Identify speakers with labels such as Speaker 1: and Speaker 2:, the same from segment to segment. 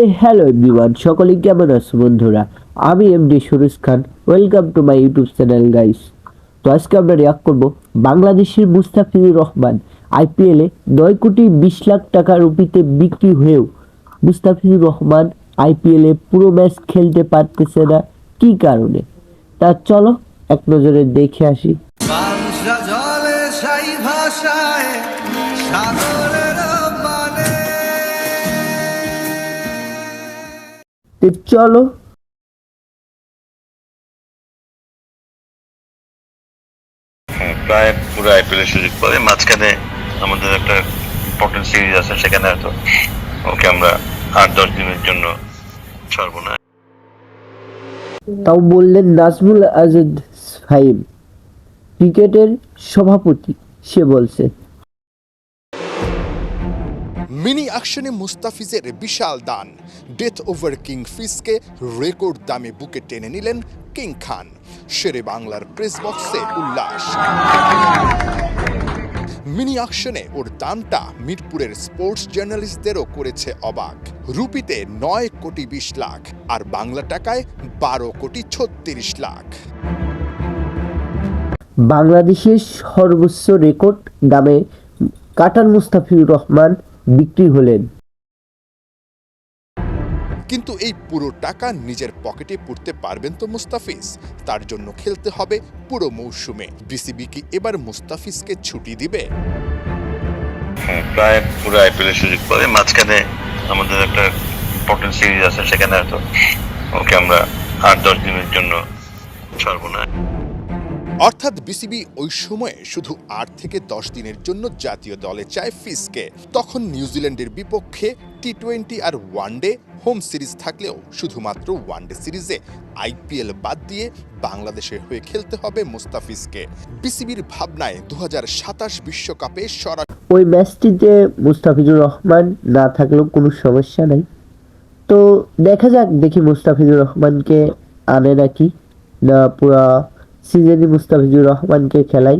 Speaker 1: এ hello everyone সকলে কেমন আছো বন্ধুরা? আমি MD Suraj Khan welcome to my YouTube channel guys তো আজকে আমরা রিয়াক্ট করব বাংলাদেশের মুস্তাফিজুর রহমান আইপিএলে নয় কোটি বিশ লাখ টাকা রুপিতে বিক্রি হয়েও মুস্তাফিজুর রহমান আইপিএলে পুরো ম্যাচ খেলতে পারতেছে না। কি কারণে? তা চলো, এক নজরে দেখে আসি।
Speaker 2: ভাষায়
Speaker 1: তো চলো
Speaker 3: হ্যাঁ, প্রায় পুরো আইপিএল সুযোগ পাবে। মাঝখানে আমাদের একটা ইম্পর্টেন্ট সিরিজ আছে সেখানে হয়তো ওকে আমরা আট দশ দিনের জন্য ছাড়বো না।
Speaker 1: তাও বললেন নাজমুল আজাদ ফাহিম ক্রিকেটের সভাপতি সে বলছে।
Speaker 4: মিনি অ্যাকশনে মুস্তাফিজের বিশাল দান। ডেথ ওভার কিং ফিসকে রেকর্ড দামে বুকে টেনে নিলেন কিং খান শেরে বাংলার প্রেস বক্সে উল্লাস। মিনি অ্যাকশনে ওর দানটা মিরপুরের স্পোর্টস জার্নালিস্টদেরও করেছে অবাক। রুপিতে নয় কোটি বিশ লাখ, আর বাংলা টাকায় বারো কোটি ছত্রিশ লাখ।
Speaker 1: বাংলাদেশের সর্বোচ্চ রেকর্ড দামে কাটার মুস্তাফিজুর রহমান বিক্রি হলেন।
Speaker 4: কিন্তু এই পুরো টাকা নিজের পকেটে পুরতে পারবেন তো মুস্তাফিজ। তার জন্য খেলতে হবে পুরো মৌসুমে। বিসিবি কি এবার মুস্তাফিজকে ছুটি দিবে?
Speaker 3: হ্যাঁ, প্রায় পুরো আইপিএল সুযোগ পাবে। মাঝখানে আমাদের একটা ইম্পর্টেন্ট সিরিজ আছে সেখানে হয়তো ওকে আমরা আট দশ দিনের জন্য ছাড়বো না।
Speaker 4: অর্থাৎ বিসিবি ওই সময়ে শুধু আট থেকে দশ দিনের জন্য জাতীয় দলে চায় ফিসকে তখন নিউজিল্যান্ডের বিপক্ষে টি টোয়েন্টি আর ওয়ানডে হোম সিরিজ থাকলেও শুধুমাত্র ওয়ানডে সিরিজে আইপিএল বাদ দিয়ে বাংলাদেশের হয়ে খেলতে হবে মুস্তাফিজকে। বিসিবির ভাবনায় দু সাতাশ বিশ্বকাপে সরাসরি
Speaker 1: ওই ম্যাচটিতে মুস্তাফিজুর রহমান না থাকলেও কোনো সমস্যা নাই। তো দেখা যাক, দেখি মুস্তাফিজুর রহমানকে আনে নাকি, না পুরা সিজনই মুস্তাফিজুর রহমানকে খেলাই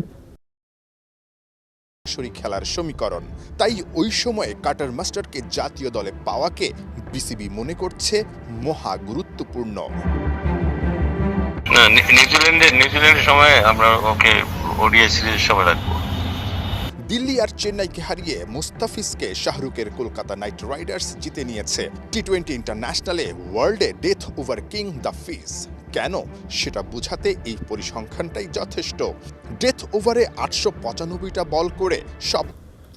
Speaker 4: খেলার সমীকরণ। তাই ওই সময়ে কাটার মাস্টারকে জাতীয় দলে পাওয়াকে বিসিবি মনে করছে মহা গুরুত্বপূর্ণ।
Speaker 3: নিউজিল্যান্ডের নিউজিল্যান্ডের সময় আমরা ওকে ওডিআই সিরিজের সময় রাখব।
Speaker 4: দিল্লি আর চেন্নাইকে হারিয়ে মুস্তাফিজকে শাহরুখের কলকাতা নাইট রাইডার্স জিতে নিয়েছে টি টোয়েন্টি ইন্টারন্যাশনালে ওয়ার্ল্ডে death over king the Fizz কেন? সেটা বোঝাতে এই পরিসংখ্যানটাই যথেষ্ট। ডেথ ওভারে আটশো পঁচানব্বইটা বল করে সব।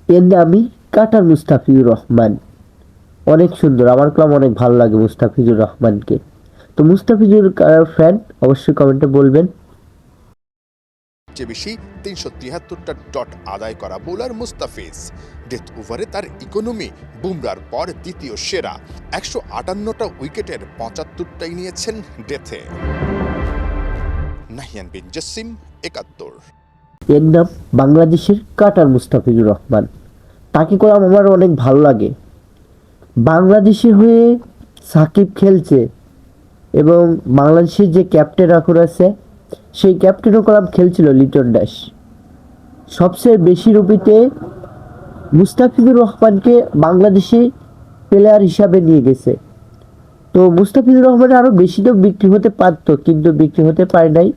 Speaker 1: এর নামই কাটার মুস্তাফিজুর রহমান। অনেক সুন্দর। আমার ক্লাব অনেক ভালো লাগে মুস্তাফিজুর রহমানকে। তো মুস্তাফিজুর কার ফ্যান অবশ্যই কমেন্টে বলবেন।
Speaker 4: চেয়ে বেশি তিনশো তিয়াত্তরটা ডট আদায় করা বোলার মুস্তাফিজ। ডেথ ওভারে তার ইকোনমি বুমরার পর দ্বিতীয় সেরা। একশো আটান্নটা উইকেটের পঁচাত্তরটাই নিয়েছেন ডেথে নাহিয়ান বিন জসিম, একাত্তর।
Speaker 1: এর নাম বাংলাদেশের কাটার মুস্তাফিজুর রহমান। তাকে কলাম আমার অনেক ভালো লাগে। বাংলাদেশে হয়ে সাকিব খেলছে এবং বাংলাদেশের যে ক্যাপ্টেন এখন আছে সেই ক্যাপ্টেনও কলাম খেলছিল লিটন দাস। সবচেয়ে বেশি রুপিতে মুস্তাফিজুর রহমানকে বাংলাদেশে প্লেয়ার হিসাবে নিয়ে গেছে। তো মুস্তাফিজুর রহমান আরও বেশি তো বিক্রি হতে পারতো, কিন্তু বিক্রি হতে পারে নাই।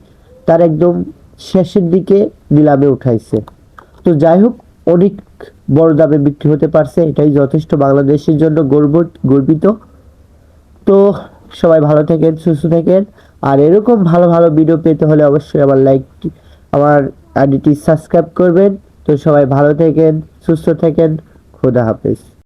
Speaker 1: তার একদম শেষের দিকে নিলামে উঠাইছে। তো যাই হোক, অনেক বড় দামে বিক্রি হতে পারছে, এটাই যথেষ্ট। বাংলাদেশের জন্য গর্ব গর্বিত। তো সবাই ভালো থাকেন, সুস্থ থাকেন। আর এরকম ভালো ভালো ভিডিও পেতে হলে অবশ্যই আমার লাইক আমার আইডিটি সাবস্ক্রাইব করবেন। তো সবাই ভালো থাকেন, সুস্থ থাকেন, খোদা হাফেজ।